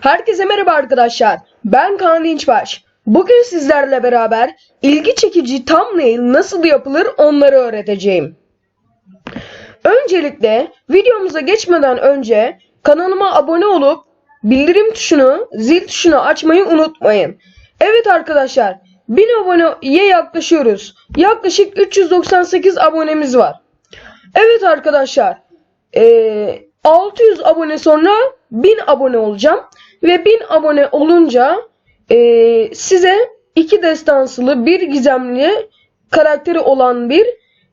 Herkese merhaba arkadaşlar. Ben Kaan Dinçbaş. Bugün sizlerle beraber ilgi çekici thumbnail nasıl yapılır onları öğreteceğim. Öncelikle videomuza geçmeden önce kanalıma abone olup bildirim tuşunu, zil tuşunu açmayı unutmayın. Evet arkadaşlar 1000 aboneye yaklaşıyoruz. Yaklaşık 398 abonemiz var. Evet arkadaşlar ee, 600 abone sonra 1000 abone olacağım. Ve 1000 abone olunca ee, size iki destansılı bir gizemli karakteri olan bir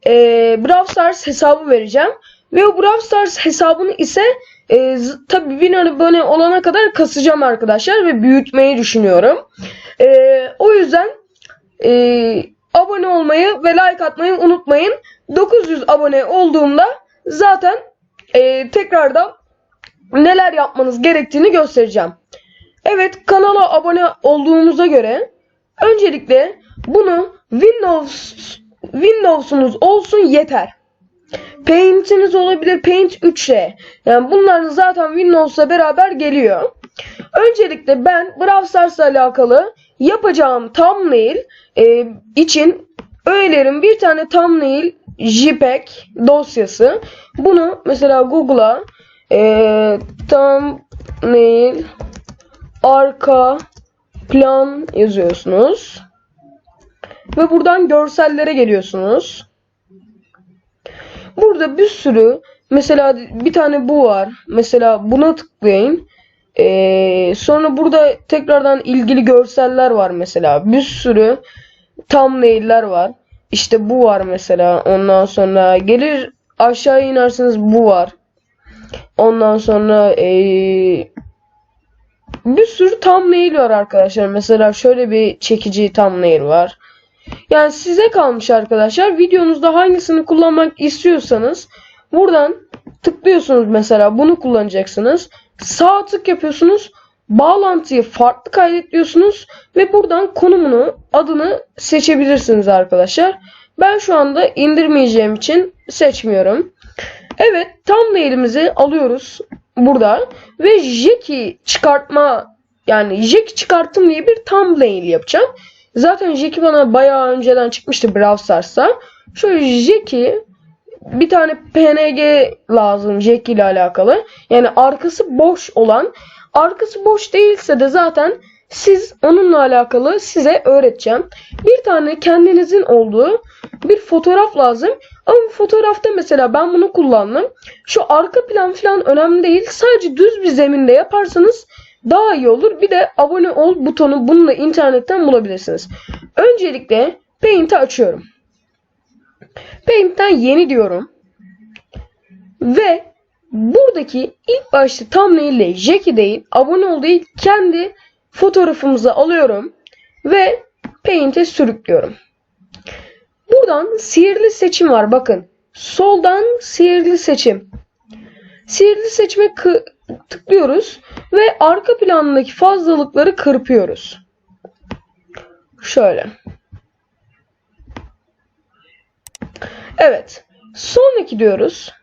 ee, Brawl Stars hesabı vereceğim. Ve o Brawl Stars hesabını ise e, tabii 1000 abone olana kadar kasacağım arkadaşlar ve büyütmeyi düşünüyorum. E, o yüzden e, abone olmayı ve like atmayı unutmayın. 900 abone olduğumda zaten e, tekrardan neler yapmanız gerektiğini göstereceğim. Evet kanala abone olduğumuza göre öncelikle bunu Windows Windows'unuz olsun yeter. Paint'iniz olabilir Paint 3'le. Yani bunların zaten Windows'la beraber geliyor. Öncelikle ben Brawl Stars'la alakalı yapacağım thumbnail e, için öğelerim bir tane thumbnail JPEG dosyası. Bunu mesela Google'a e, thumbnail arka plan yazıyorsunuz. Ve buradan görsellere geliyorsunuz. Burada bir sürü mesela bir tane bu var. Mesela buna tıklayın. Ee, sonra burada tekrardan ilgili görseller var mesela. Bir sürü thumbnail'ler var. İşte bu var mesela. Ondan sonra gelir aşağı inerseniz bu var. Ondan sonra ee, bir sürü thumbnail var arkadaşlar. Mesela şöyle bir çekici thumbnail var. Yani size kalmış arkadaşlar. Videonuzda hangisini kullanmak istiyorsanız buradan tıklıyorsunuz mesela bunu kullanacaksınız. Sağ tık yapıyorsunuz. Bağlantıyı farklı kaydet diyorsunuz ve buradan konumunu, adını seçebilirsiniz arkadaşlar. Ben şu anda indirmeyeceğim için seçmiyorum. Evet, thumbnail'imizi alıyoruz burada ve Jeki çıkartma yani Jeki çıkarttım diye bir thumbnail yapacağım. Zaten Jeki bana bayağı önceden çıkmıştı Brawl Stars'ta. Şöyle Jeki bir tane PNG lazım Jeki ile alakalı. Yani arkası boş olan. Arkası boş değilse de zaten siz onunla alakalı size öğreteceğim. Bir tane kendinizin olduğu bir fotoğraf lazım. Ama fotoğrafta mesela ben bunu kullandım. Şu arka plan falan önemli değil. Sadece düz bir zeminde yaparsanız daha iyi olur. Bir de abone ol butonu bununla internetten bulabilirsiniz. Öncelikle Paint'i açıyorum. Paint'ten yeni diyorum. Ve buradaki ilk başta thumbnail ile Jackie değil, abone ol değil, kendi fotoğrafımızı alıyorum ve Paint'e sürüklüyorum. Buradan sihirli seçim var bakın. Soldan sihirli seçim. Sihirli seçime tıklıyoruz ve arka plandaki fazlalıkları kırpıyoruz. Şöyle. Evet. Sonraki diyoruz.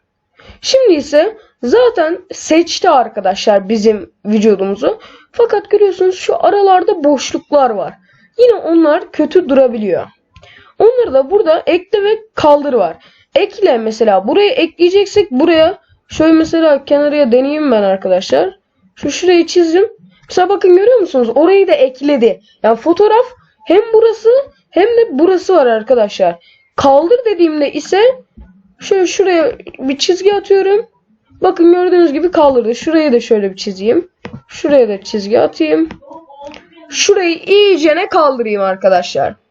Şimdi ise zaten seçti arkadaşlar bizim vücudumuzu. Fakat görüyorsunuz şu aralarda boşluklar var. Yine onlar kötü durabiliyor. Onları da burada ekle ve kaldır var. Ekle mesela buraya ekleyeceksek buraya şöyle mesela kenarıya deneyeyim ben arkadaşlar. Şu şurayı çizdim. Mesela bakın görüyor musunuz? Orayı da ekledi. Yani fotoğraf hem burası hem de burası var arkadaşlar. Kaldır dediğimde ise şöyle şuraya bir çizgi atıyorum. Bakın gördüğünüz gibi kaldırdı. Şuraya da şöyle bir çizeyim. Şuraya da çizgi atayım. Şurayı iyicene kaldırayım arkadaşlar.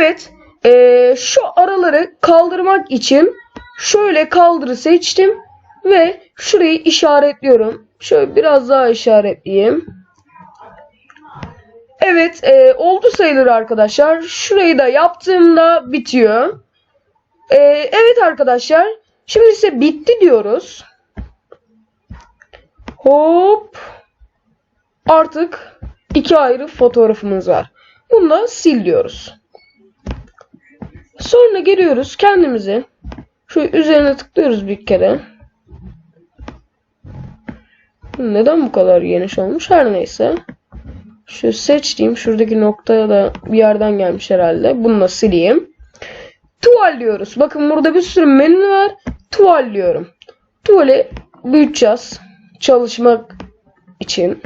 Evet. eee, şu araları kaldırmak için şöyle kaldırı seçtim. Ve şurayı işaretliyorum. Şöyle biraz daha işaretleyeyim. Evet. eee, oldu sayılır arkadaşlar. Şurayı da yaptığımda bitiyor. Eee, evet arkadaşlar. Şimdi ise bitti diyoruz. Hop. Artık iki ayrı fotoğrafımız var. Bunu da sil diyoruz. Sonra geliyoruz kendimizi. Şu üzerine tıklıyoruz bir kere. Neden bu kadar geniş olmuş? Her neyse. Şu seç diyeyim. Şuradaki noktaya da bir yerden gelmiş herhalde. Bunu da sileyim. Tuval diyoruz. Bakın burada bir sürü menü var. Tuval diyorum. Tuvali büyüteceğiz. Çalışmak için.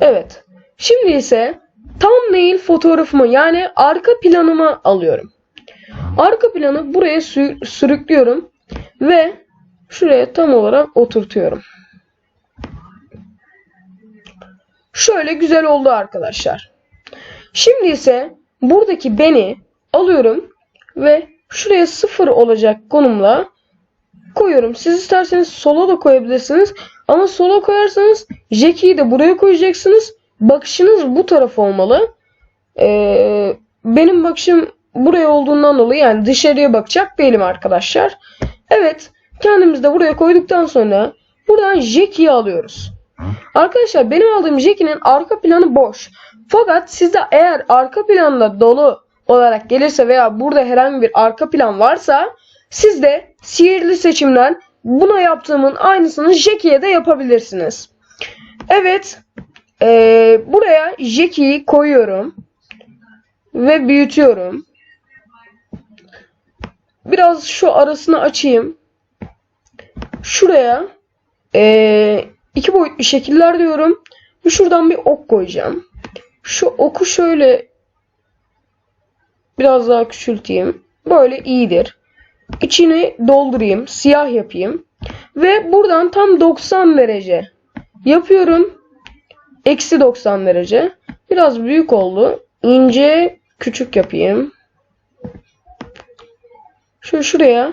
Evet. Şimdi ise thumbnail fotoğrafımı yani arka planımı alıyorum. Arka planı buraya sü- sürüklüyorum ve şuraya tam olarak oturtuyorum. Şöyle güzel oldu arkadaşlar. Şimdi ise buradaki beni alıyorum ve şuraya sıfır olacak konumla koyuyorum. Siz isterseniz sola da koyabilirsiniz. Ama sola koyarsanız Jackie'yi de buraya koyacaksınız. Bakışınız bu taraf olmalı. Ee, benim bakışım buraya olduğundan dolayı yani dışarıya bakacak değilim arkadaşlar. Evet kendimiz de buraya koyduktan sonra buradan Jackie'yi alıyoruz. Arkadaşlar benim aldığım Jackie'nin arka planı boş. Fakat sizde eğer arka planda dolu olarak gelirse veya burada herhangi bir arka plan varsa siz de sihirli seçimden buna yaptığımın aynısını Jackie'ye de yapabilirsiniz. Evet. Eee, buraya Jackie'yi koyuyorum. Ve büyütüyorum. Biraz şu arasını açayım. Şuraya eee, iki boyutlu şekiller diyorum. Ve şuradan bir ok koyacağım. Şu oku şöyle biraz daha küçülteyim. Böyle iyidir. İçini doldurayım. Siyah yapayım. Ve buradan tam 90 derece yapıyorum. Eksi 90 derece. Biraz büyük oldu. İnce küçük yapayım. Şu şuraya.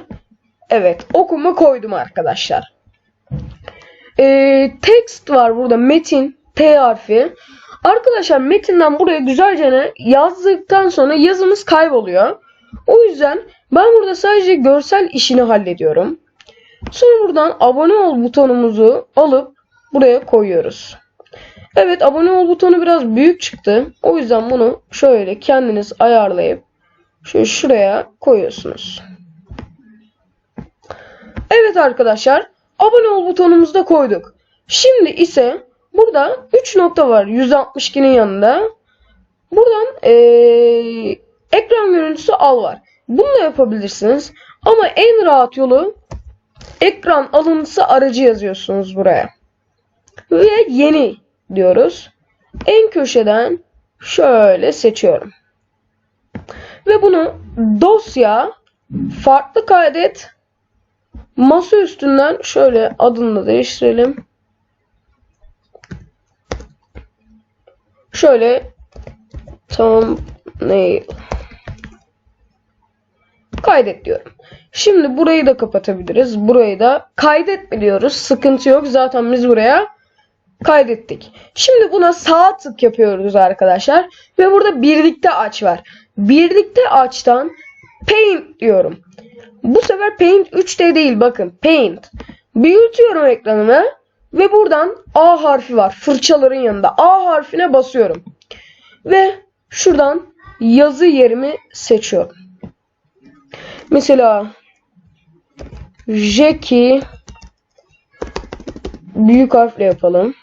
Evet. Okuma koydum arkadaşlar. Ee, text var burada. Metin. T harfi. Arkadaşlar metinden buraya güzelce yazdıktan sonra yazımız kayboluyor. O yüzden ben burada sadece görsel işini hallediyorum. Sonra buradan abone ol butonumuzu alıp buraya koyuyoruz. Evet abone ol butonu biraz büyük çıktı. O yüzden bunu şöyle kendiniz ayarlayıp şöyle şuraya koyuyorsunuz. Evet arkadaşlar abone ol butonumuzu da koyduk. Şimdi ise burada 3 nokta var 162'nin yanında. Buradan eee, ekran görüntüsü al var. Bunu da yapabilirsiniz. Ama en rahat yolu ekran alıntısı aracı yazıyorsunuz buraya. Ve yeni diyoruz. En köşeden şöyle seçiyorum. Ve bunu dosya farklı kaydet masa üstünden şöyle adını da değiştirelim. Şöyle thumbnail kaydet diyorum. Şimdi burayı da kapatabiliriz. Burayı da kaydetme diyoruz. Sıkıntı yok. Zaten biz buraya kaydettik. Şimdi buna sağ tık yapıyoruz arkadaşlar. Ve burada birlikte aç var. Birlikte açtan paint diyorum. Bu sefer paint 3D değil bakın. Paint. Büyütüyorum ekranımı. Ve buradan A harfi var. Fırçaların yanında. A harfine basıyorum. Ve şuradan yazı yerimi seçiyorum. Mesela Jackie büyük harfle yapalım.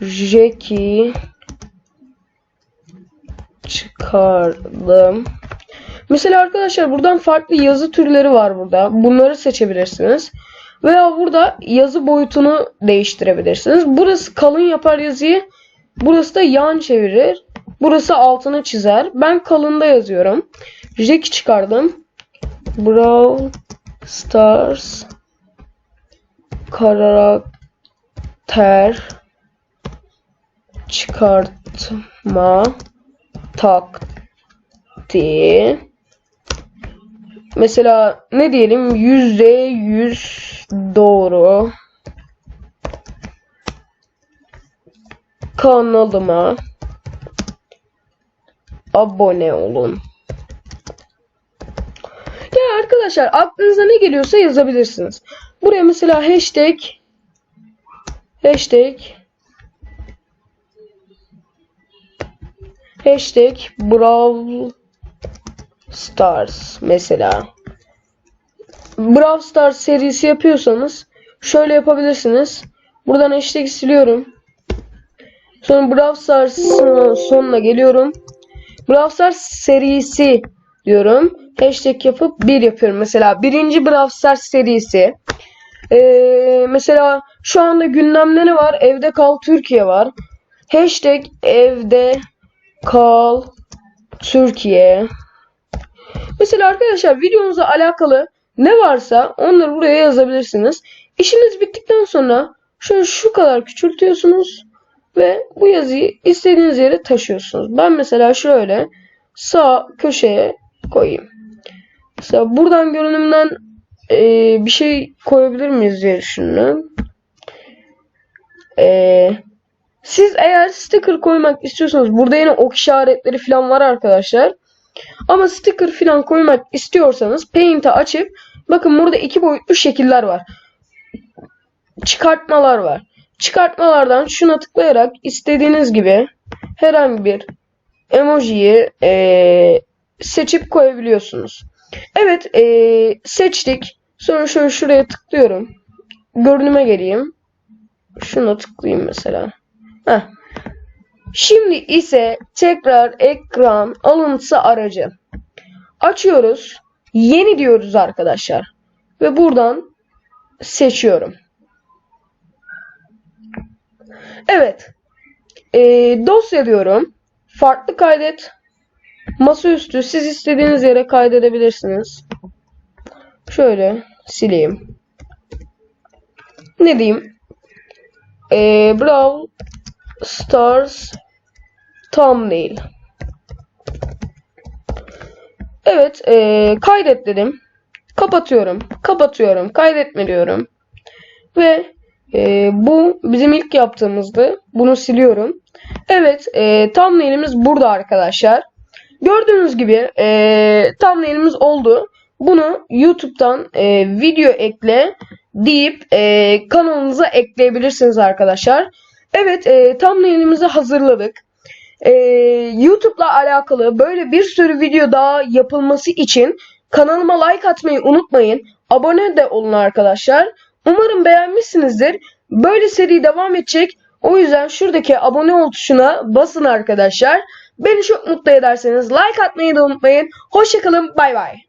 Jackie çıkardım. Mesela arkadaşlar buradan farklı yazı türleri var burada. Bunları seçebilirsiniz. Veya burada yazı boyutunu değiştirebilirsiniz. Burası kalın yapar yazıyı. Burası da yan çevirir. Burası altını çizer. Ben kalında yazıyorum. Jack çıkardım. Brawl Stars karakter çıkartma taktiği mesela ne diyelim yüzde yüz doğru kanalıma abone olun. Ya arkadaşlar aklınıza ne geliyorsa yazabilirsiniz. Buraya mesela hashtag hashtag hashtag Brawl Stars mesela. Brawl Stars serisi yapıyorsanız şöyle yapabilirsiniz. Buradan hashtag siliyorum. Sonra Brawl Stars'ın sonuna geliyorum. Brawl Stars serisi diyorum. Hashtag yapıp bir yapıyorum. Mesela birinci Brawl Stars serisi. Ee, mesela şu anda gündemde ne var? Evde kal Türkiye var. Hashtag evde kal Türkiye. Mesela arkadaşlar videonuza alakalı ne varsa onları buraya yazabilirsiniz. İşiniz bittikten sonra şunu şu kadar küçültüyorsunuz ve bu yazıyı istediğiniz yere taşıyorsunuz. Ben mesela şöyle sağ köşeye koyayım. Mesela buradan görünümden eee, bir şey koyabilir miyiz diye düşündüm. Eee, siz eğer sticker koymak istiyorsanız burada yine ok işaretleri falan var arkadaşlar. Ama sticker falan koymak istiyorsanız Paint'i açıp bakın burada iki boyutlu şekiller var. Çıkartmalar var. Çıkartmalardan şuna tıklayarak istediğiniz gibi herhangi bir emojiyi eee, seçip koyabiliyorsunuz. Evet eee, seçtik. Sonra şöyle şuraya tıklıyorum. Görünüme geleyim. Şuna tıklayayım mesela. Heh. Şimdi ise tekrar ekran alıntı aracı. Açıyoruz. Yeni diyoruz arkadaşlar. Ve buradan seçiyorum. Evet. Ee, dosya diyorum. Farklı kaydet. Masaüstü siz istediğiniz yere kaydedebilirsiniz. Şöyle sileyim. Ne diyeyim? Ee, Brawl Stars thumbnail. Evet, ee, kaydet dedim. Kapatıyorum, kapatıyorum, kaydetme diyorum. Ve ee, bu bizim ilk yaptığımızdı. Bunu siliyorum. Evet, ee, thumbnail'imiz burada arkadaşlar. Gördüğünüz gibi ee, thumbnail'imiz oldu. Bunu YouTube'dan ee, video ekle deyip ee, kanalınıza ekleyebilirsiniz arkadaşlar. Evet, e, thumbnail'imizi hazırladık. E, YouTube'la alakalı böyle bir sürü video daha yapılması için kanalıma like atmayı unutmayın. Abone de olun arkadaşlar. Umarım beğenmişsinizdir. Böyle seri devam edecek. O yüzden şuradaki abone ol tuşuna basın arkadaşlar. Beni çok mutlu ederseniz like atmayı da unutmayın. Hoşçakalın. Bay bay.